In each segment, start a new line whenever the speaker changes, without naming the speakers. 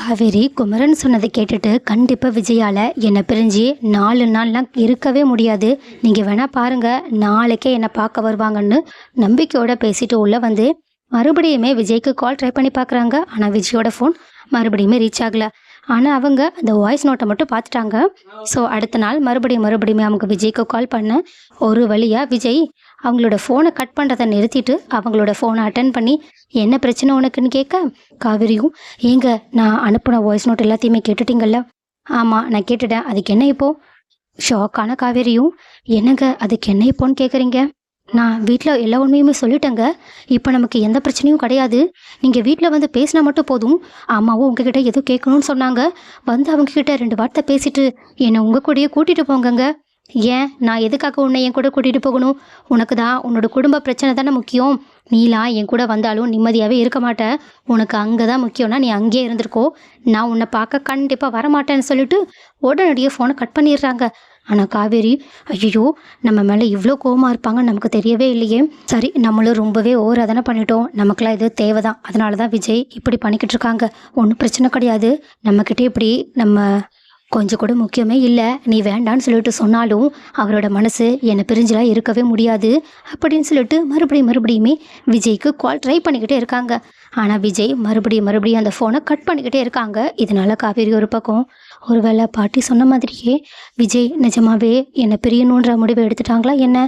காவேரி குமரன் சொன்னதை கேட்டுட்டு கண்டிப்பாக விஜயால் என்னை பிரிஞ்சு நாலு நாள்லாம் இருக்கவே முடியாது. நீங்கள் வேணால் பாருங்கள் நாளைக்கே என்னை பார்க்க வருவாங்கன்னு நம்பிக்கையோட பேசிட்டு உள்ளே வந்து மறுபடியுமே விஜய்க்கு கால் ட்ரை பண்ணி பார்க்குறாங்க. ஆனால் விஜயோட ஃபோன் மறுபடியுமே ரீச் ஆகலை. ஆனால் அவங்க அந்த வாய்ஸ் நோட்டை மட்டும் பார்த்துட்டாங்க. ஸோ அடுத்த நாள் மறுபடியும் மறுபடியுமே அவங்க விஜய்க்கு கால் பண்ண ஒரு வழியாக விஜய் அவங்களோட ஃபோனை கட் பண்ணுறதை நிறுத்திட்டு அவங்களோட ஃபோனை அட்டன் பண்ணி என்ன பிரச்சனை உனக்குன்னு கேட்க? காவிரியும் ஏங்க நான் அனுப்பின வாய்ஸ் நோட் எல்லாத்தையுமே கேட்டுட்டீங்கல்ல? ஆமாம் நான் கேட்டுட்டேன். அதுக்கு என்ன இப்போ? ஷாக்கான காவேரியும் என்னங்க அதுக்கு என்ன இப்போன்னு கேட்குறீங்க? நான் வீட்டில் எல்லா உண்மையுமே சொல்லிட்டேங்க. இப்போ நமக்கு எந்த பிரச்சனையும் கிடையாது. நீங்கள் வீட்டில் வந்து பேசினா மட்டும் போதும். அம்மாவும் உங்ககிட்ட எதுவும் கேட்கணும்னு சொன்னாங்க. வந்து அவங்கக்கிட்ட ரெண்டு வார்த்தை பேசிட்டு என்னை உங்கள் கூடயே கூட்டிகிட்டு போங்கங்க. ஏன்? நான் எதுக்காக உன்னை என் கூட கூட்டிகிட்டு போகணும்? உனக்கு தான் உன்னோட குடும்ப பிரச்சனை தானே முக்கியம். நீலாம் என் கூட வந்தாலும் நிம்மதியாகவே இருக்க மாட்டேன் உனக்கு அங்கே தான் முக்கியம்னா நீ அங்கேயே இருந்திருக்கோ. நான் உன்னை பார்க்க கண்டிப்பாக வரமாட்டேன்னு சொல்லிட்டு உடனடியே ஃபோனை கட் பண்ணிடுறாங்க. ஆனால் காவேரி ஐயோ நம்ம மேலே இவ்வளோ கோவமாக இருப்பாங்கன்னு நமக்கு தெரியவே இல்லையே. சரி நம்மளும் ரொம்பவே ஓவராக தானே பண்ணிட்டோம். நமக்குலாம் இது தேவை தான் அதனால தான் விஜய் இப்படி பண்ணிக்கிட்டு இருக்காங்க. ஒன்றும் பிரச்சனை கிடையாது. நம்மக்கிட்ட இப்படி நம்ம கொஞ்சம் கூட முக்கியமே இல்லை. நீ வேண்டான்னு சொல்லிட்டு சொன்னாலும் அவரோட மனசு என்னை பிரிஞ்சுலாம் இருக்கவே முடியாது அப்படின்னு சொல்லிட்டு மறுபடியும் மறுபடியுமே விஜய்க்கு கால் ட்ரை பண்ணிக்கிட்டே இருக்காங்க. ஆனால் விஜய் மறுபடியும் மறுபடியும் அந்த ஃபோனை கட் பண்ணிக்கிட்டே இருக்காங்க. இதனால காவேரி ஒரு பக்கம். ஒருவேளை பாட்டி சொன்ன மாதிரியே விஜய் நிஜமாவே என்னை பிரியணுன்ற முடிவை எடுத்துட்டாங்களா என்ன?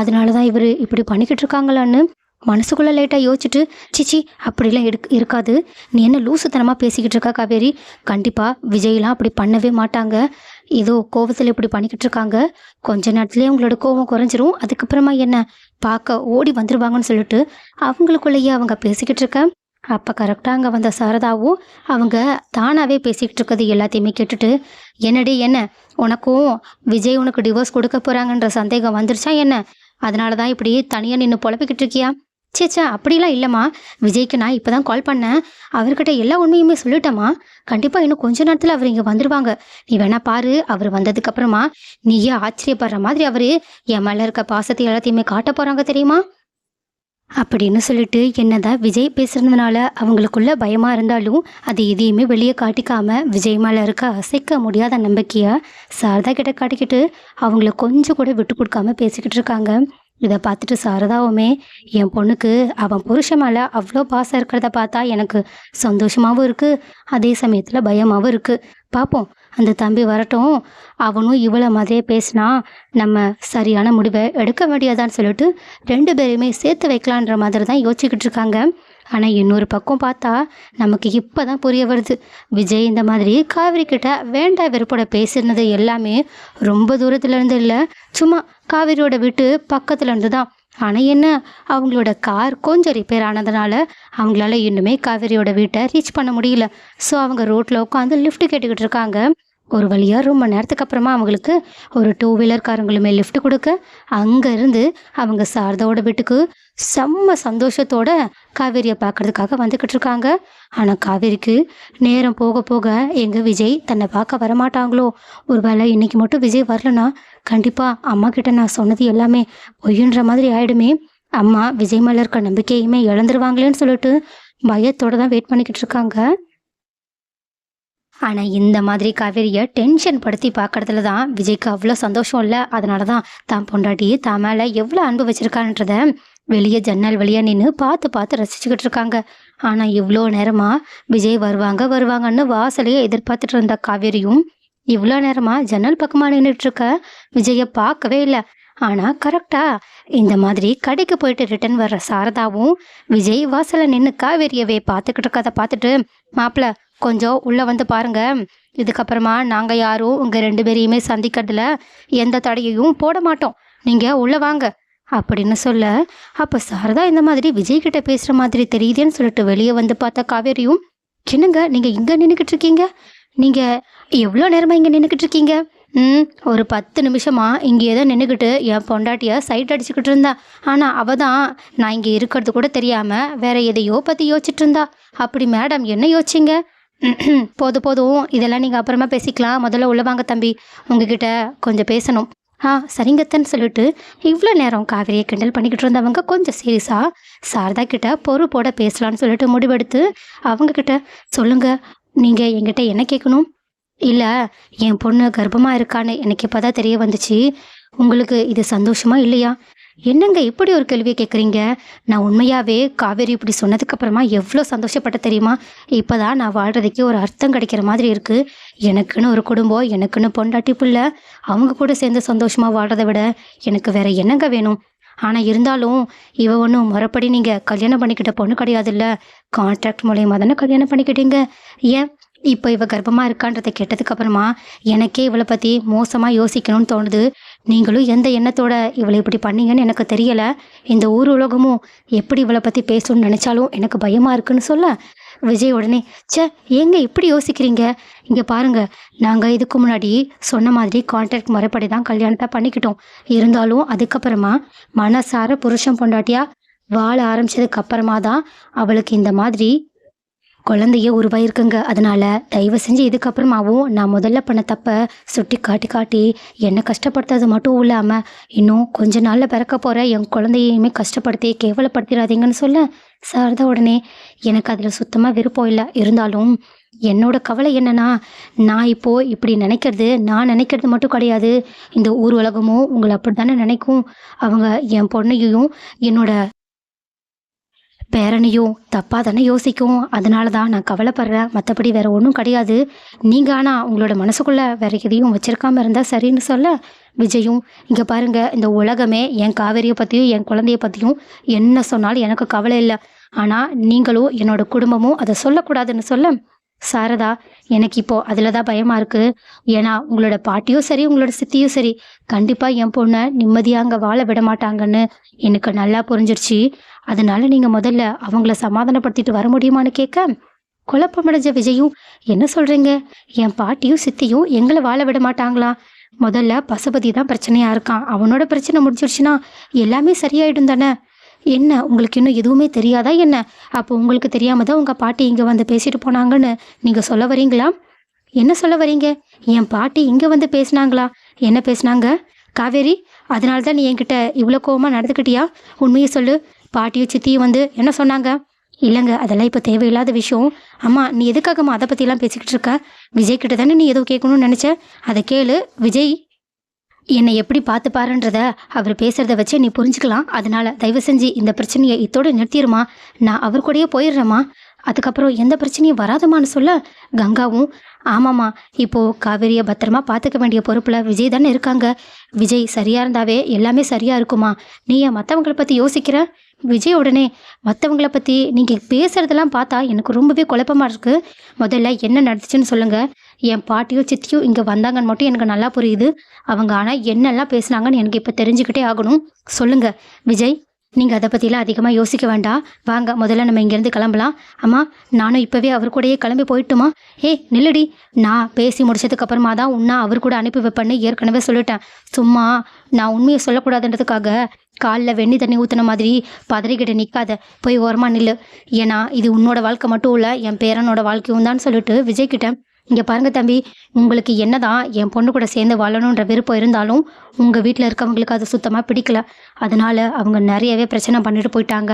அதனால தான் இவர் இப்படி பண்ணிக்கிட்டு இருக்காங்களான்னு மனசுக்குள்ளே லைட்டாக யோசிச்சுட்டு சிச்சி அப்படிலாம் எடுக் இருக்காது. நீ என்ன லூசுத்தனமாக பேசிக்கிட்டு இருக்கா காவேரி? கண்டிப்பாக விஜய்லாம் அப்படி பண்ணவே மாட்டாங்க. ஏதோ கோவத்தில் இப்படி பண்ணிக்கிட்டு இருக்காங்க. கொஞ்ச நேரத்துலேயே அவங்களோட கோவம் குறைஞ்சிரும். அதுக்கப்புறமா என்ன? பார்க்க ஓடி வந்துருவாங்கன்னு சொல்லிட்டு அவங்களுக்குள்ளேயே அவங்க பேசிக்கிட்டு இருக்க. அப்போ கரெக்டாக அங்கே வந்த சாரதாவும் அவங்க தானாகவே பேசிக்கிட்டு இருக்கிறது எல்லாத்தையுமே கேட்டுட்டு என்னடி என்ன? உனக்கும் விஜய் உனக்கு டிவோர்ஸ் கொடுக்க போகிறாங்கன்ற சந்தேகம் வந்துருச்சா என்ன? அதனால தான் இப்படி தனியாக நின்று புலப்பிக்கிட்டு இருக்கியா? சேச்சா அப்படிலாம் இல்லைம்மா. விஜய்க்கு நான் இப்போ தான் கால் பண்ணேன். அவர்கிட்ட எல்லா உண்மையுமே சொல்லிட்டேம்மா. கண்டிப்பாக இன்னும் கொஞ்ச நேரத்தில் அவர் இங்கே வந்துடுவாங்க நீ வேணா பாரு அவர் வந்ததுக்கப்புறமா நீயே ஆச்சரியப்படுற மாதிரி அவர் என் மேலே இருக்க பாசத்தை எல்லாத்தையுமே காட்ட போகிறாங்க தெரியுமா? அப்படின்னு சொல்லிட்டு என்னதான் விஜய் பேசுறதுனால அவங்களுக்குள்ள பயமா இருந்தாலும் அது எதையுமே வெளியே காட்டிக்காம விஜய் மேல இருக்க அசைக்க முடியாத நம்பிக்கையை சாரதா கிட்ட காட்டிக்கிட்டு அவங்கள கொஞ்சம் கூட விட்டு கொடுக்காம பேசிக்கிட்டு இருக்காங்க. இதை பார்த்துட்டு சாரதாவுமே என் பொண்ணுக்கு அவன் புருஷன் மேலே அவ்வளோ பாசம் இருக்கிறத பார்த்தா எனக்கு சந்தோஷமாகவும் இருக்குது அதே சமயத்தில் பயமாகவும் இருக்குது பார்ப்போம் அந்த தம்பி வரட்டும். அவனும் இவ்வளோ மாதிரியே பேசினா நம்ம சரியான முடிவை எடுக்க வேண்டியதான்னு சொல்லிட்டு ரெண்டு பேரையுமே சேர்த்து வைக்கலான்ற மாதிரி தான் யோசிச்சுக்கிட்டு இருக்காங்க. ஆனால் இன்னொரு பக்கம் பார்த்தா நமக்கு இப்போ தான் புரிய வருது. விஜய் இந்த மாதிரி காவிரி கிட்ட வேண்டா வெறுப்போட பேசுனது எல்லாமே ரொம்ப தூரத்துல இருந்து இல்லை. சும்மா காவிரியோட வீட்டு பக்கத்துல இருந்து தான். ஆனால் என்ன? அவங்களோட கார் கொஞ்சம் ரிப்பேர் ஆனதுனால அவங்களால இன்னுமே காவேரியோட வீட்டை ரீச் பண்ண முடியல. ஸோ அவங்க ரோட்டில் உட்காந்து லிஃப்ட் கேட்டுக்கிட்டு இருக்காங்க. ஒரு வழியாக ரொம்ப நேரத்துக்கு அப்புறமா அவங்களுக்கு ஒரு டூ வீலர்காரங்களுமே லிஃப்ட் கொடுக்க அங்கேருந்து அவங்க சாரதாவோட வீட்டுக்கு செம்ம சந்தோஷத்தோட காவேரியை பார்க்கறதுக்காக வந்துக்கிட்டு இருக்காங்க. ஆனால் காவேரிக்கு நேரம் போக போக எங்கள் விஜய் தன்னை பார்க்க வரமாட்டாங்களோ? ஒருவேளை இன்றைக்கி மட்டும் விஜய் வரலன்னா கண்டிப்பாக அம்மா கிட்ட நான் சொன்னது எல்லாமே பொய்யுன்ற மாதிரி ஆயிடுமே. அம்மா விஜய் மேலே இருக்க நம்பிக்கையுமே இழந்துருவாங்களேன்னு சொல்லிட்டு பயத்தோடு தான் வெயிட் பண்ணிக்கிட்டு இருக்காங்க. ஆனால் இந்த மாதிரி காவேரியை டென்ஷன் படுத்தி பார்க்கறதுல தான் விஜய்க்கு அவ்வளோ சந்தோஷம் இல்லை. அதனால தான் தான் பொண்டாட்டி தான் மேலே எவ்வளோ அன்பு வச்சுருக்கான்றத வெளியே ஜன்னல் வழியாக நின்று பார்த்து பார்த்து ரசிச்சுக்கிட்டு இருக்காங்க. ஆனால் இவ்வளோ நேரமாக விஜய் வருவாங்க வருவாங்கன்னு வாசலையே எதிர்பார்த்துட்டு இருந்த காவேரியும் இவ்வளோ நேரமாக ஜன்னல் பக்கமாக நின்றுட்டு இருக்க விஜயை பார்க்கவே இல்லை. ஆனால் கரெக்டாக இந்த மாதிரி கடைக்கு போயிட்டு ரிட்டர்ன் வர்ற சாரதாவும் விஜய் வாசலில் நின்று காவேரியவே பார்த்துக்கிட்டு இருக்கதை பார்த்துட்டு மாப்பிள்ள கொஞ்சம் உள்ளே வந்து பாருங்கள் இதுக்கப்புறமா நாங்கள் யாரும் உங்கள் ரெண்டு பேரையுமே சந்திக்கிறதுல எந்த தடையையும் போட மாட்டோம். நீங்கள் உள்ளே வாங்க. அப்படின்னு சொல்ல அப்போ சாரதா இந்த மாதிரி விஜய் கிட்ட பேசுகிற மாதிரி தெரியுதேன்னு சொல்லிட்டு வெளியே வந்து பார்த்தா காவேரியும் என்னங்க நீங்கள் இங்கே நின்றுக்கிட்டு இருக்கீங்க? நீங்கள் எவ்வளோ நேரமாக இங்கே நின்றுக்கிட்டு இருக்கீங்க? ம் ஒரு பத்து நிமிஷமாக இங்கேயே தான் நின்றுக்கிட்டு என் பொண்டாட்டியை சைட் அடிச்சுக்கிட்டு இருந்தா. ஆனால் அவள் தான் நான் இங்கே இருக்கிறது கூட தெரியாமல் வேற எதையோ பற்றி யோசிச்சுட்டு இருந்தா. அப்படி மேடம் என்ன யோசிச்சிங்க? போதும் போதும். இதெல்லாம் நீங்கள் அப்புறமா பேசிக்கலாம். முதல்ல உள்ள வாங்க தம்பி. உங்ககிட்ட கொஞ்சம் பேசணும். ஆ சரிங்கத்தன்னு சொல்லிட்டு இவ்வளோ நேரம் காவிரியை கிண்டல் பண்ணிக்கிட்டு இருந்தவங்க கொஞ்சம் சீரியஸாக சாரதா கிட்ட பொறுப்போட பேசலான்னு சொல்லிட்டு முடிவெடுத்து அவங்கக்கிட்ட சொல்லுங்கள் நீங்கள் என்கிட்ட என்ன கேட்கணும்? இல்லை என் பொண்ணு கர்ப்பமாக இருக்கான்னு எனக்கு இப்போ தான் தெரிய வந்துச்சு. உங்களுக்கு இது சந்தோஷமா இல்லையா? என்னங்க இப்படி ஒரு கேள்வியை கேட்குறீங்க நான் உண்மையாகவே காவேரி இப்படி சொன்னதுக்கு அப்புறமா எவ்வளோ சந்தோஷப்பட்ட தெரியுமா? இப்போ தான் நான் வாழ்கிறதுக்கே ஒரு அர்த்தம் கிடைக்கிற மாதிரி இருக்குது எனக்குன்னு ஒரு குடும்பம் எனக்குன்னு பொண்டாட்டி பிள்ளை அவங்க கூட சேர்ந்து சந்தோஷமாக வாழ்கிறத விட எனக்கு வேற என்னங்க வேணும்? ஆனால் இருந்தாலும் இவ ஒன்றும் முறைப்படி நீங்கள் கல்யாணம் பண்ணிக்கிட்ட பொண்ணு கிடையாதுல்ல? கான்ட்ராக்ட் மூலயமா தானே கல்யாணம் பண்ணிக்கிட்டீங்க? ஏன்? இப்போ இவ கர்ப்பமாக இருக்கான்றதை கேட்டதுக்கப்புறமா எனக்கே இவளை பற்றி மோசமாக யோசிக்கணும்னு தோணுது. நீங்களும் எந்த எண்ணத்தோட இவளை இப்படி பண்ணீங்கன்னு எனக்கு தெரியலை. இந்த ஊர் உலகமும் எப்படி இவளை பற்றி பேசணும்னு நினச்சாலும் எனக்கு பயமாக இருக்குன்னு சொல்ல. விஜய் உடனே ச்சே ஏங்க இப்படி யோசிக்கிறீங்க? இங்கே பாருங்க நாங்கள் இதுக்கு முன்னாடி சொன்ன மாதிரி கான்ட்ராக்ட் முறைப்படி தான் கல்யாணத்தை பண்ணிக்கிட்டோம். இருந்தாலும் அதுக்கப்புறமா மனசார புருஷன் பொண்டாட்டியா வாழ ஆரம்பிச்சதுக்கு அப்புறமா தான் அவளுக்கு இந்த மாதிரி குழந்தைய உருவாயிருக்குங்க. அதனால் தயவு செஞ்சு இதுக்கப்புறமாவும் நான் முதல்ல பண்ண தப்ப சுட்டி காட்டி காட்டி என்னை கஷ்டப்படுத்துறது மட்டும் இல்லாமல் இன்னும் கொஞ்ச நாளில் பிறக்க போகிற என் குழந்தையுமே கஷ்டப்படுத்தி கேவலப்படுத்திடாதீங்கன்னு சொல்ல சாரதா உடனே எனக்கு அதில் சுத்தமாக விருப்பம் இல்லை. இருந்தாலும் என்னோட கவலை என்னன்னா நான் இப்போ இப்படி நினைக்கிறது நான் நினைக்கிறது மட்டும் கிடையாது. இந்த ஊர் உலகமும் உங்களை அப்படி தானே நினைக்கும். அவங்க என் பொண்ணையும் என்னோட பேரனையும் தப்பாக தானே யோசிக்கும். அதனால தான் நான் கவலைப்படுறேன். மற்றபடி வேற ஒன்றும் கிடையாது. நீங்கள் ஆனால் உங்களோட மனசுக்குள்ளே வேற எதையும் வச்சிருக்காமல் இருந்தால் சரின்னு சொல்ல. விஜயும் இங்கே பாருங்க இந்த உலகமே என் காவேரியை பற்றியும் என் குழந்தைய பற்றியும் என்ன சொன்னாலும் எனக்கு கவலை இல்லை. ஆனால் நீங்களும் என்னோட குடும்பமும் அதை சொல்லக்கூடாதுன்னு சொல்ல. சாரதா எனக்கு இப்போது அதில் தான் பயமாக இருக்குது ஏன்னா உங்களோட பாட்டியும் சரி உங்களோட சித்தியும் சரி. கண்டிப்பாக என் பொண்ணை நிம்மதியாக அங்கே வாழ விட மாட்டாங்கன்னு எனக்கு நல்லா புரிஞ்சிருச்சு. அதனால நீங்கள் முதல்ல அவங்கள சமாதானப்படுத்திட்டு வர முடியுமான்னு கேட்க குழப்பமடைஞ்ச விஜயும் என்ன சொல்கிறீங்க என் பாட்டியும் சித்தியும் எங்களை வாழ விட மாட்டாங்களா? முதல்ல பசுபதி தான் பிரச்சனையாக இருக்கான். அவனோட பிரச்சனை முடிஞ்சிருச்சுன்னா எல்லாமே சரியாயிடும் தானே? என்ன உங்களுக்கு இன்னும் எதுவுமே தெரியாதா என்ன? அப்போ உங்களுக்கு தெரியாம தான் உங்கள் பாட்டி இங்கே வந்து பேசிட்டு போனாங்கன்னு நீங்கள் சொல்ல வரீங்களா? என்ன சொல்ல வரீங்க? என் பாட்டி இங்கே வந்து பேசுனாங்களா? என்ன பேசினாங்க? காவேரி அதனால தான் நீ என்கிட்ட இவ்வளோ கோவமாக நடந்துக்கிட்டியா உண்மையை சொல்லு. பாட்டியும் சித்தியும் வந்து என்ன சொன்னாங்க? இல்லைங்க அதெல்லாம் இப்போ தேவையில்லாத விஷயம். அம்மா நீ எதுக்காகம்மா அதை பற்றிலாம் பேசிக்கிட்டு இருக்க? விஜய் கிட்ட தானே நீ ஏதோ கேட்கணும்னு நினச்ச? அதை கேளு. விஜய் என்னை எப்படி பார்த்து பாருன்றத அவர் பேசுகிறத வச்சு நீ புரிஞ்சுக்கலாம். அதனால தயவு செஞ்சு இந்த பிரச்சனையை இத்தோடு நிறுத்திடுமா நான் அவர் கூடயே போயிடுறேம்மா. அதுக்கப்புறம் எந்த பிரச்சனையும் வராதமான்னு சொல்ல கங்காவும் ஆமாம்மா இப்போது காவேரியை பத்திரமா பார்த்துக்க வேண்டிய பொறுப்பில் விஜய் தானே இருக்காங்க. விஜய் சரியாக இருந்தாவே எல்லாமே சரியாக இருக்குமா? நீ ஏன் மற்றவங்களை பற்றி யோசிக்கிற? விஜய் உடனே மற்றவங்கள பற்றி நீங்கள் பேசுகிறதெல்லாம் பார்த்தா எனக்கு ரொம்பவே குழப்பமா இருக்குது முதல்ல என்ன நடந்துச்சுன்னு சொல்லுங்கள் என் பாட்டியும் சித்தியும் இங்கே வந்தாங்கன்னு மட்டும் எனக்கு நல்லா புரியுது. அவங்க ஆனால் என்னெல்லாம் பேசுனாங்கன்னு எனக்கு இப்போ தெரிஞ்சுக்கிட்டே ஆகணும். சொல்லுங்கள் விஜய். நீங்கள் அதை பற்றிலாம் அதிகமாக யோசிக்க வேண்டாம். வாங்க முதல்ல நம்ம இங்கேருந்து கிளம்பலாம். அம்மா நானும் இப்போவே அவர் கூடயே கிளம்பி போயிட்டுமா? ஏய் நில்லுடி. நான் பேசி முடிச்சதுக்கு அப்புறமா தான் உன்னா அவர் கூட அனுப்பி வைப்பேன்னு ஏற்கனவே சொல்லிட்டேன். சும்மா நான் உண்மையை சொல்லக்கூடாதுன்றதுக்காக காலில் வெண்ணி தண்ணி ஊற்றின மாதிரி பதறிக்கிட்ட நிற்காத போய் ஓரமாக நில்லு. ஏன்னா இது உன்னோட வாழ்க்கை மட்டும் இல்லை என் பேரனோட வாழ்க்கையும் தான் சொல்லிட்டு விஜய்கிட்ட இங்கே பாருங்க தம்பி உங்களுக்கு என்னதான் என் பொண்ணு கூட சேர்ந்து வாழணுன்ற விருப்பம் இருந்தாலும் உங்கள் வீட்டில் இருக்கவங்களுக்கு அது சுத்தமாக பிடிக்கல. அதனால அவங்க நிறையவே பிரச்சனை பண்ணிட்டு போயிட்டாங்க.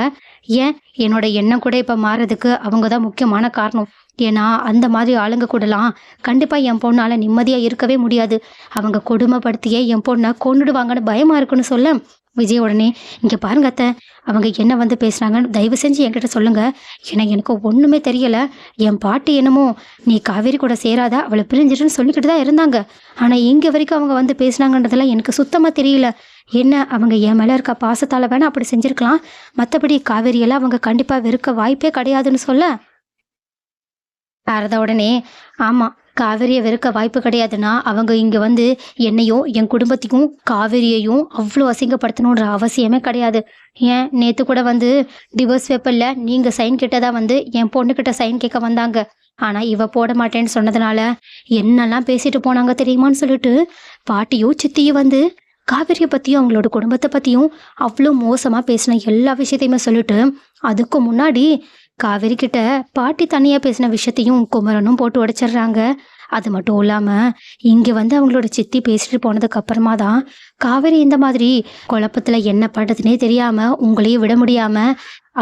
ஏன்? என்னோட எண்ணம் கூட இப்போ மாறதுக்கு அவங்க தான் முக்கியமான காரணம். ஏன்னா அந்த மாதிரி ஆளுங்க கூடலாம் கண்டிப்பாக என் பொண்ணால் நிம்மதியாக இருக்கவே முடியாது. அவங்க கொடுமைப்படுத்தியே என் பொண்ணை கொண்டுடுவாங்கன்னு பயமாக இருக்குன்னு சொல்ல விஜய் உடனே இங்கே பாருங்க அத்தை அவங்க என்ன வந்து பேசுகிறாங்கன்னு தயவு செஞ்சு என்கிட்ட சொல்லுங்க. ஏன்னா எனக்கு ஒன்றுமே தெரியலை. என் பாட்டி என்னமோ நீ காவேரி கூட சேராத அவளை பிரிஞ்சிட்டுன்னு சொல்லிக்கிட்டு தான் இருந்தாங்க. ஆனால் இங்கே வரைக்கும் அவங்க வந்து பேசுனாங்கன்றதெல்லாம் எனக்கு சுத்தமாக தெரியல. என்ன அவங்க என் மேலே இருக்க பாசத்தால் வேணால் அப்படி செஞ்சுருக்கலாம். மற்றபடி காவேரியெல்லாம் அவங்க கண்டிப்பாக வெறுக்க வாய்ப்பே கிடையாதுன்னு சொல்ல சாரதா உடனே ஆமாம் காவேரியை வெறுக்க வாய்ப்பு கிடையாதுன்னா அவங்க இங்கே வந்து என்னையும் என் குடும்பத்தையும் காவேரியையும் அவ்வளோ அசிங்கப்படுத்தணுன்ற அவசியமே கிடையாது. ஏன்? நேற்று கூட வந்து டிவோர்ஸ் பேப்பரில் நீங்கள் சைன் கிட்டதா வந்து என் பொண்ணுக்கிட்ட சைன் கேட்க வந்தாங்க. ஆனால் இவ போட மாட்டேன்னு சொன்னதுனால என்னெல்லாம் பேசிட்டு போனாங்க தெரியுமான்னு சொல்லிட்டு பாட்டியும் சித்தியும் வந்து காவிரியை பற்றியும் அவங்களோட குடும்பத்தை பற்றியும் அவ்வளோ மோசமாக பேசின எல்லா விஷயத்தையுமே சொல்லிட்டு அதுக்கு முன்னாடி காவேரி கிட்ட பாட்டி தனியாக பேசின விஷயத்தையும் குமரனும் போட்டு உடைச்சிடுறாங்க. அது மட்டும் இல்லாமல் இங்கே வந்து அவங்களோட சித்தி பேசிட்டு போனதுக்கு அப்புறமா தான் காவேரி இந்த மாதிரி குழப்பத்தில் என்ன பண்ணுறதுனே தெரியாமல் உங்களையும் விட முடியாமல்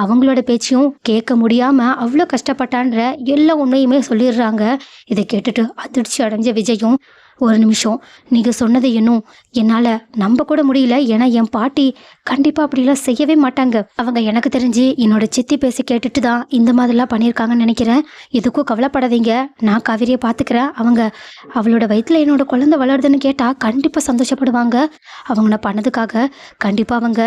அவங்களோட பேச்சையும் கேட்க முடியாமல் அவ்வளோ கஷ்டப்பட்டான்ற எல்லா உண்மையுமே சொல்லிடுறாங்க. இதை கேட்டுட்டு அதிர்ச்சி அடைஞ்ச விஜயும் ஒரு நிமிஷம். நீங்கள் சொன்னதை இன்னும் என்னால் நம்ப கூட முடியல. ஏன்னா என் பாட்டி கண்டிப்பாக அப்படிலாம் செய்யவே மாட்டாங்க. அவங்க எனக்கு தெரிஞ்சு என்னோட சித்தி பேசி கேட்டுட்டு தான் இந்த மாதிரிலாம் பண்ணியிருக்காங்கன்னு நினைக்கிறேன். எதுக்கும் கவலைப்படாதீங்க. நான் காவிரியை பார்த்துக்கிறேன். அவங்க அவளோட வயிற்றில் என்னோட குழந்தை வளருதுன்னு கேட்டால் கண்டிப்பாக சந்தோஷப்படுவாங்க. அவங்க நான் பண்ணதுக்காக கண்டிப்பாக அவங்க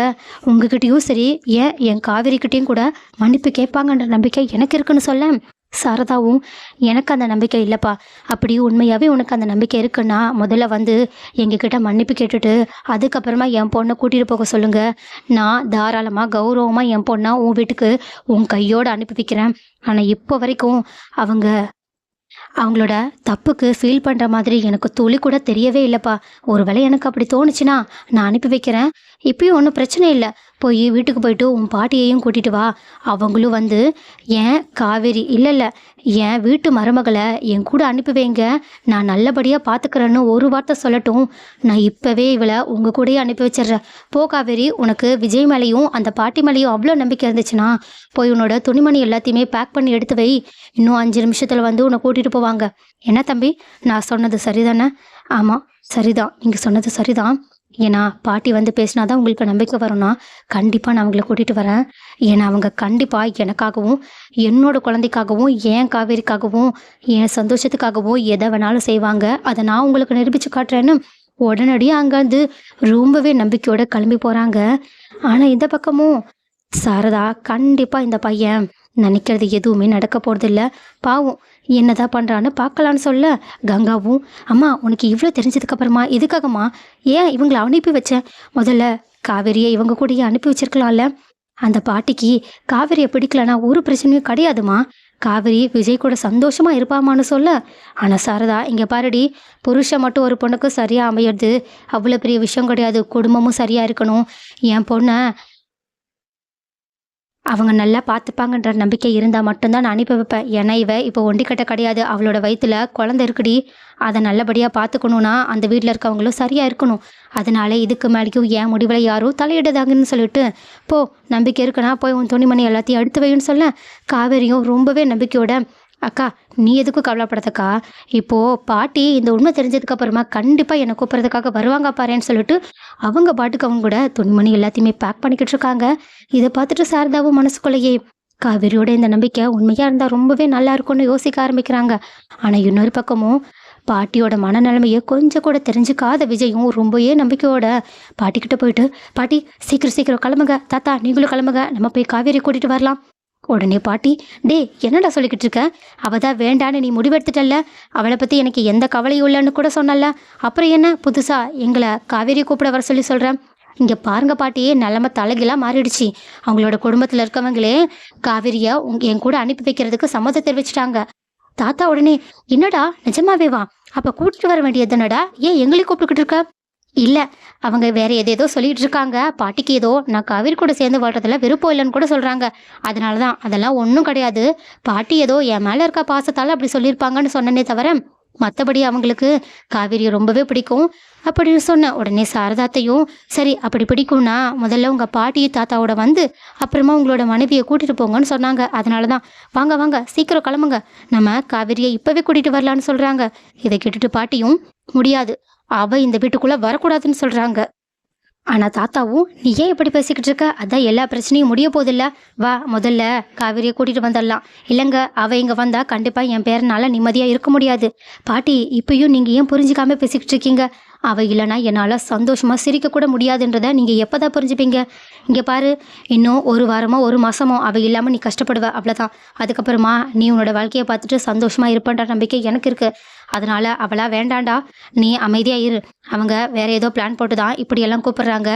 உங்ககிட்டயும் சரி ஏன் என் காவேரிக்கிட்டேயும் கூட மன்னிப்பு கேட்பாங்கன்ற நம்பிக்கை எனக்கு இருக்குன்னு சொல்ல சாரதாவும் எனக்கு அந்த நம்பிக்கை இல்லைப்பா. அப்படி உண்மையாகவே உனக்கு அந்த நம்பிக்கை இருக்குன்னா முதல்ல வந்து எங்ககிட்ட மன்னிப்பு கேட்டுட்டு அதுக்கப்புறமா என் பொண்ணை கூட்டிகிட்டு போக சொல்லுங்கள் நான் தாராளமாக கௌரவமாக என் பொண்ணை உன் வீட்டுக்கு உன் கையோடு அனுப்பி வைக்கிறேன். ஆனால் இப்போ வரைக்கும் அவங்க அவங்களோட தப்புக்கு ஃபீல் பண்ணுற மாதிரி எனக்கு துளி கூட தெரியவே இல்லைப்பா. ஒருவேளை எனக்கு அப்படி தோணுச்சுன்னா நான் அனுப்பி வைக்கிறேன். இப்பயும் ஒன்றும் பிரச்சனை இல்லை. போய் வீட்டுக்கு போயிட்டு உன் பாட்டியையும் கூட்டிட்டு வா. அவங்களும் வந்து ஏன் காவேரி இல்லை இல்லை என் வீட்டு மருமகளை என் கூட அனுப்பி வைங்க. நான் நல்லபடியாக பார்த்துக்கிறேன்னு ஒரு வார்த்தை சொல்லட்டும். நான் இப்போவே இவளை உங்கள் கூடயே அனுப்பி வச்சிடுறேன். போ காவேரி உனக்கு விஜய் மேலேயும் அந்த பாட்டி மேலேயும் அவ்வளோ நம்பிக்கை இருந்துச்சுன்னா போய் உன்னோட துணிமணி எல்லாத்தையுமே பேக் பண்ணி எடுத்து வை. இன்னும் அஞ்சு நிமிஷத்தில் வந்து உன்னை கூட்டிகிட்டு போவாங்க. என்ன தம்பி? நான் சொன்னது சரிதானே? ஆமாம் சரிதான். நீங்கள் சொன்னது சரிதான். ஏன்னா பாட்டி வந்து பேசினா தான் உங்களுக்கு நம்பிக்கை வரும்னா கண்டிப்பாக நான் அவங்கள கூட்டிகிட்டு வரேன். ஏன்னா அவங்க கண்டிப்பாக எனக்காகவும் என்னோட குழந்தைக்காகவும் என் காவேரிக்காகவும் என் சந்தோஷத்துக்காகவும் எதை வேணாலும் செய்வாங்க. அதை நான் உங்களுக்கு நிரூபித்து காட்டுறேன்னு உடனடியாக அங்கேருந்து ரொம்பவே நம்பிக்கையோட கிளம்பி போகிறாங்க ஆனால் இந்த பக்கமும் சாரதா கண்டிப்பாக இந்த பையன் நினைக்கிறது எதுவுமே நடக்க போகிறதில்ல பாவம் என்னதான் பண்ணுறான்னு பார்க்கலான்னு சொல்ல கங்காவும் அம்மா உனக்கு இவ்வளோ தெரிஞ்சதுக்கப்புறமா எதுக்காகம்மா? ஏன் இவங்களை அனுப்பி வச்சேன் முதல்ல காவேரியை இவங்க கூடயே அனுப்பி வச்சிருக்கலாம்ல. அந்த பாட்டிக்கு காவேரியை பிடிக்கலனா ஒரு பிரச்சனையும் கிடையாதுமா? காவேரி விஜய் கூட சந்தோஷமாக இருப்பாமான்னு சொல்ல. ஆனால் சாரதா இங்கே பாருடி புருஷன் மட்டும் ஒரு பொண்ணுக்கு சரியாக அமையிறது. அவ்வளோ பெரிய விஷயம் கிடையாது. குடும்பமும் சரியாக இருக்கணும். என் பொண்ணை அவங்க நல்லா பார்த்துப்பாங்கன்ற நம்பிக்கை இருந்தால் மட்டும்தான் நான் அனுப்பி வைப்பேன். ஏன்னா இவ இப்போ ஒண்டிக்கட்ட கிடையாது. அவளோட வயிற்றுல குழந்தை இருக்குடி. அதை நல்லபடியாக பார்த்துக்கணுன்னா அந்த வீட்டில் இருக்கவங்களும் சரியாக இருக்கணும். அதனால இதுக்கு மேலேயும் என் முடிவில் யாரும் தலையிடுதாங்கன்னு சொல்லிட்டு போ நம்பிக்கை இருக்குன்னா போய் உன் துணிமணி எல்லாத்தையும் எடுத்து வைன்னு சொல்ல காவேரியும் ரொம்பவே நம்பிக்கையோட அக்கா நீ எதுக்கும் கவலைப்படாதக்கா இப்போது பாட்டி இந்த உண்மை தெரிஞ்சதுக்கப்புறமா கண்டிப்பாக என்னை கூப்பிட்றதுக்காக வருவாங்க பாருன்னு சொல்லிட்டு அவங்க பாட்டுக்கு அவங்க கூட துணிமணி எல்லாத்தையுமே பேக் பண்ணிக்கிட்டு இருக்காங்க. இதை பார்த்துட்டு சாரதாவும் மனசுக்குள்ளேயே காவிரியோட இந்த நம்பிக்கை உண்மையாக இருந்தால் ரொம்பவே நல்லா இருக்கும்னு யோசிக்க ஆரம்பிக்கிறாங்க. ஆனால் இன்னொரு பக்கமும் பாட்டியோட மனநிலைமையை கொஞ்சம் கூட தெரிஞ்சுக்காத விஜயும் ரொம்பவே நம்பிக்கையோட பாட்டிக்கிட்ட போயிட்டு பாட்டி சீக்கிரம் சீக்கிரம் கிளம்புங்க. தாத்தா நீங்களும் கிளம்புங்க. நம்ம போய் காவேரி கூட்டிகிட்டு வரலாம். உடனே பாட்டி டேய் என்னடா சொல்லிக்கிட்டு இருக்க? அவள் தான் வேண்டான்னு நீ முடிவெடுத்துட்டல்ல? அவளை பற்றி எனக்கு எந்த கவலையும் இல்லைன்னு கூட சொன்னல அப்புறம் என்ன? புதுசா எங்களை காவேரி கூப்பிட வர சொல்லி சொல்கிறேன் இங்கே பாருங்க பாட்டியே நிலமை தலைகளாக மாறிடுச்சு. அவங்களோட குடும்பத்தில் இருக்கவங்களே காவேரியை உங்க என் கூட அனுப்பி வைக்கிறதுக்கு சம்மதம் தெரிவிச்சிட்டாங்க. தாத்தா உடனே என்னடா? நிஜமாவே வா அப்போ கூட்டிட்டு வர வேண்டியது தானடா? ஏன் எங்களையும் கூப்பிட்டுக்கிட்டு இருக்க? இல்லை அவங்க வேற எதேதோ சொல்லிட்டு இருக்காங்க பாட்டிக்கு ஏதோ நான் காவேரி கூட சேர்ந்து வாழ்றதுல விருப்பம் இல்லைன்னு கூட சொல்கிறாங்க அதனால தான் அதெல்லாம் ஒன்றும் கிடையாது. பாட்டி ஏதோ என் மேலே இருக்க பாசத்தால் அப்படி சொல்லியிருப்பாங்கன்னு சொன்னனே தவிர மற்றபடி அவங்களுக்கு காவேரியை ரொம்பவே பிடிக்கும். அப்படின்னு சொன்னேன் உடனே சாரதாத்தையும் சரி அப்படி பிடிக்கும்னா முதல்ல உங்கள் பாட்டி தாத்தாவோட வந்து அப்புறமா உங்களோட மனைவியை கூட்டிகிட்டு போங்கன்னு சொன்னாங்க. அதனால தான் வாங்க வாங்க சீக்கிரம் கிளம்புங்க. நம்ம காவேரியை இப்போவே கூட்டிகிட்டு வரலான்னு சொல்கிறாங்க இதை கேட்டுட்டு பாட்டியும் முடியாது. அவ இந்த வீட்டுக்குள்ளே வரக்கூடாதுன்னு சொல்கிறாங்க ஆனால் தாத்தாவும் நீ ஏன் இப்படி பேசிக்கிட்டு இருக்க? அதான் எல்லா பிரச்சனையும் முடிய போதில்ல வா முதல்ல காவிரியை கூட்டிகிட்டு வந்துடலாம். இல்லைங்க அவள் இங்கே வந்தால் கண்டிப்பாக என் பேரனால நிம்மதியாக இருக்க முடியாது. பாட்டி இப்பயும் நீங்கள் ஏன் புரிஞ்சுக்காம பேசிக்கிட்டு இருக்கீங்க? அவள் இல்லைனா என்னால் சந்தோஷமாக சிரிக்க கூட முடியாதுன்றதை நீங்கள் எப்போ தான் புரிஞ்சுப்பீங்க? இங்கே பாரு இன்னும் ஒரு வாரமோ ஒரு மாதமோ அவள் இல்லாமல் நீ கஷ்டப்படுவ அவ்வளோதான் அதுக்கப்புறமா நீ உன்னோட வாழ்க்கையை பார்த்துட்டு சந்தோஷமாக இருப்பன்ற நம்பிக்கை எனக்கு இருக்குது அதனால் அவளா வேண்டாண்டா. நீ அமைதியாக இரு. அவங்க வேறு ஏதோ பிளான் போட்டு தான் இப்படியெல்லாம் கூப்பிட்றாங்க.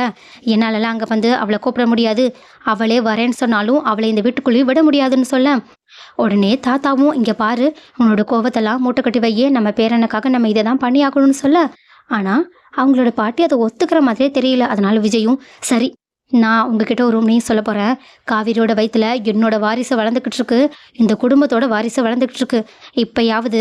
என்னாலலாம் அங்கே வந்து அவளை கூப்பிட முடியாது. அவளே வரேன்னு சொன்னாலும் அவளை இந்த வீட்டுக்குள்ளேயும் விட முடியாதுன்னு சொல்ல. உடனே தாத்தாவும் இங்கே பாரு உன்னோட கோவத்தெல்லாம் மூட்டை கட்டி வையே. நம்ம பேரனுக்காக நம்ம இதை தான் பண்ணி ஆகணும்னு சொல்ல. ஆனால் அவங்களோட பாட்டி அதை ஒத்துக்கிற மாதிரியே தெரியல. அதனால விஜயும் சரி நான் உங்ககிட்ட ஒரு உண்மையும் சொல்ல போகிறேன் காவிரியோட வயிற்றில் என்னோட வாரிசு வளர்ந்துக்கிட்டு இருக்கு. இந்த குடும்பத்தோட வாரிசு வளர்ந்துக்கிட்டு இருக்கு. இப்போயாவது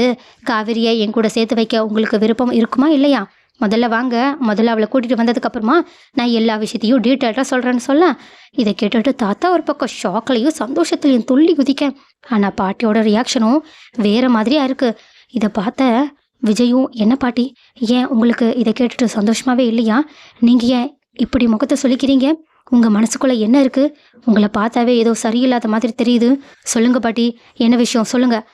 காவிரியை என் கூட சேர்த்து வைக்க உங்களுக்கு விருப்பம் இருக்குமா இல்லையா? முதல்ல வாங்க. முதல்ல அவளை கூட்டிகிட்டு வந்ததுக்கப்புறமா நான் எல்லா விஷயத்தையும் டீட்டெயில்டாக சொல்கிறேன்னு சொல்ல. இதை கேட்டுட்டு தாத்தா ஒரு பக்கம் ஷாக்லையும் சந்தோஷத்துலையும் துள்ளி குதிக்க. ஆனால் பாட்டியோட ரியாக்ஷனும் வேறு மாதிரியாக இருக்குது இதை பார்த்த விஜயும் என்ன பாட்டி? ஏன் உங்களுக்கு இதை கேட்டுட்டு சந்தோஷமாவே இல்லையா? நீங்கள் ஏன் இப்படி முகத்தை சொல்லிக்கிறீங்க? உங்கள் மனசுக்குள்ளே என்ன இருக்குது உங்களை பார்த்தாவே ஏதோ சரியில்லாத மாதிரி தெரியுது. சொல்லுங்க பாட்டி என்ன விஷயம்? சொல்லுங்க.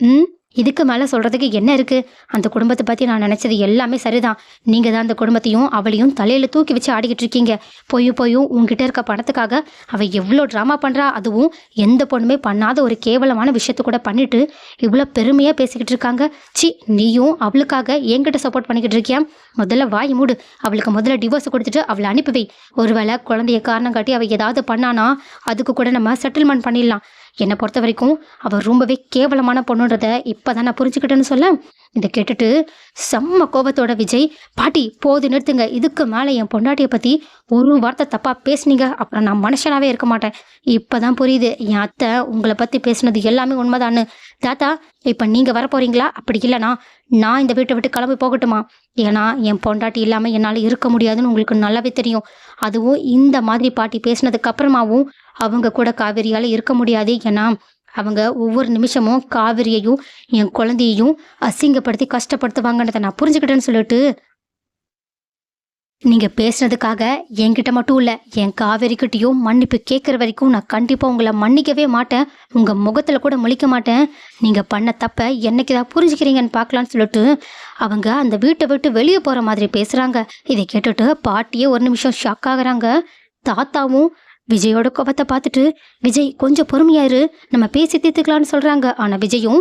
ம்? இதுக்கு மேலே சொல்கிறதுக்கு என்ன இருக்குது அந்த குடும்பத்தை பற்றி நான் நினச்சது எல்லாமே சரிதான். நீங்கள் தான் அந்த குடும்பத்தையும் அவளையும் தலையில் தூக்கி வச்சு ஆடிக்கிட்டு இருக்கீங்க. போயும் போயும் உங்ககிட்ட இருக்க பணத்துக்காக அவள் எவ்வளோ ட்ராமா பண்ணுறா அதுவும் எந்த பொண்ணுமே பண்ணாத ஒரு கேவலமான விஷயத்த கூட பண்ணிட்டு இவ்வளோ பெருமையாக பேசிக்கிட்டு இருக்காங்க. சி நீயும் அவளுக்காக என்கிட்ட சப்போர்ட் பண்ணிக்கிட்டு இருக்கியா? முதல்ல வாய் மூடு. அவளுக்கு முதல்ல டிவோர்ஸ் கொடுத்துட்டு அவளை அனுப்பி வை. ஒருவேளை குழந்தைய காரணம் காட்டி அவள் ஏதாவது பண்ணானா அதுக்கு கூட நம்ம செட்டில்மெண்ட் பண்ணிடலாம். என்னை பொறுத்த வரைக்கும் அவள் ரொம்பவே கேவலமான பொண்ணுன்றத இப்போ தான் நான் புரிஞ்சுக்கிட்டேன்னு சொல்ல இதை கேட்டுட்டு செம்ம கோபத்தோட விஜய் பாட்டி போது நிறுத்துங்க. இதுக்கு மேலே என் பொண்டாட்டியை பற்றி ஒரு வார்த்தை தப்பாக பேசுனீங்க. அப்புறம் நான் மனுஷனாகவே இருக்க மாட்டேன். இப்போ தான் புரியுது. என் அத்தை உங்களை பற்றி பேசுனது எல்லாமே உண்மைதான்னு. தாத்தா இப்போ நீங்கள் வர போகிறீங்களா அப்படி இல்லைனா நான் இந்த வீட்டை விட்டு கிளம்பி போகட்டுமா? ஏன்னா என் பொண்டாட்டி இல்லாமல் என்னால் இருக்க முடியாதுன்னு உங்களுக்கு நல்லாவே தெரியும். அதுவும் இந்த மாதிரி பாட்டி பேசினதுக்கு அப்புறமாவும் அவங்க கூட காவேரியால் இருக்க முடியாது. ஏன்னா அவங்க ஒவ்வொரு நிமிஷமும் காவிரியையும் என் குழந்தையையும் அசிங்கப்படுத்தி கஷ்டப்படுத்துவாங்கன்றதை நான் புரிஞ்சுக்கிட்டேன்னு சொல்லிட்டு நீங்கள் பேசுனதுக்காக என்கிட்ட மட்டும் இல்லை என் காவேரிக்கிட்டையும் மன்னிப்பு கேட்குற வரைக்கும் நான் கண்டிப்பாக உங்களை மன்னிக்கவே மாட்டேன். உங்கள் முகத்தில் கூட முழிக்க மாட்டேன். நீங்கள் பண்ண தப்ப என்னைக்கு தான் புரிஞ்சுக்கிறீங்கன்னு பார்க்கலான்னு சொல்லிட்டு அவங்க அந்த வீட்டை விட்டு வெளியே போகிற மாதிரி பேசுகிறாங்க இதை கேட்டுட்டு பாட்டியே ஒரு நிமிஷம் ஷாக் ஆகுறாங்க. தாத்தாவும் விஜயோட கோபத்தை பார்த்துட்டு விஜய் கொஞ்சம் பொறுமையாயிரு நம்ம பேசி தீர்த்துக்கலான்னு சொல்கிறாங்க ஆனால் விஜயும்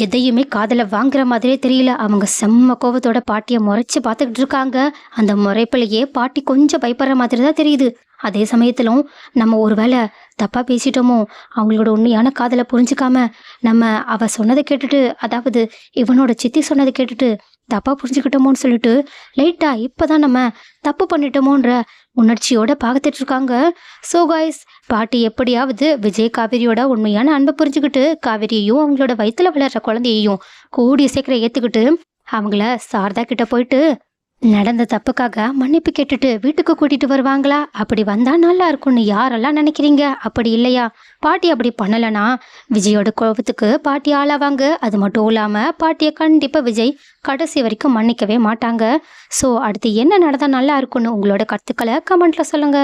எதையுமே காதல வாங்குற மாதிரியே தெரியல. அவங்க செம்ம கோபத்தோட பாட்டியை முறைச்சு பார்த்துக்கிட்டு இருக்காங்க. அந்த முறைப்பிலேயே பாட்டி கொஞ்சம் பயப்படுற மாதிரி தான் தெரியுது. அதே சமயத்திலும் நம்ம ஒருவேளை தப்பா பேசிட்டோமோ அவங்களோட உண்மையான காதலை புரிஞ்சுக்காம நம்ம அவ சொன்னதை கேட்டுட்டு அதாவது இவனோட சித்தி சொன்னதை கேட்டுட்டு தப்பாக புரிஞ்சுக்கிட்டோமோன்னு சொல்லிட்டு லைட்டா இப்பதான் நம்ம தப்பு பண்ணிட்டோமோன்ற உணர்ச்சியோட பார்த்துட்டு இருக்காங்க ஸோ காய்ஸ் பாட்டி எப்படியாவது விஜய் காவேரியோட உண்மையான அன்பை புரிஞ்சுக்கிட்டு காவேரியையும் அவங்களோட வயிற்றுல விளையாடுற குழந்தையையும் கூடிய சீக்கிரம் ஏற்றுக்கிட்டு அவங்கள சாரதா கிட்ட போயிட்டு நடந்த தப்புக்காக மன்னிப்பு கேட்டுட்டு வீட்டுக்கு கூட்டிட்டு வருவாங்களா? அப்படி வந்தா நல்லா இருக்கும்னு யாரெல்லாம் நினைக்கிறீங்க? அப்படி இல்லையா? பாட்டி அப்படி பண்ணலனா? விஜயோட கோபத்துக்கு பாட்டி ஆளாவாங்க. அது மட்டும் இல்லாம பாட்டியை கண்டிப்பா விஜய் கடைசி வரைக்கும் மன்னிக்கவே மாட்டாங்க. ஸோ அடுத்து என்ன நடந்தா நல்லா இருக்கும்னு உங்களோட கருத்துக்களை கமெண்ட்ல சொல்லுங்க.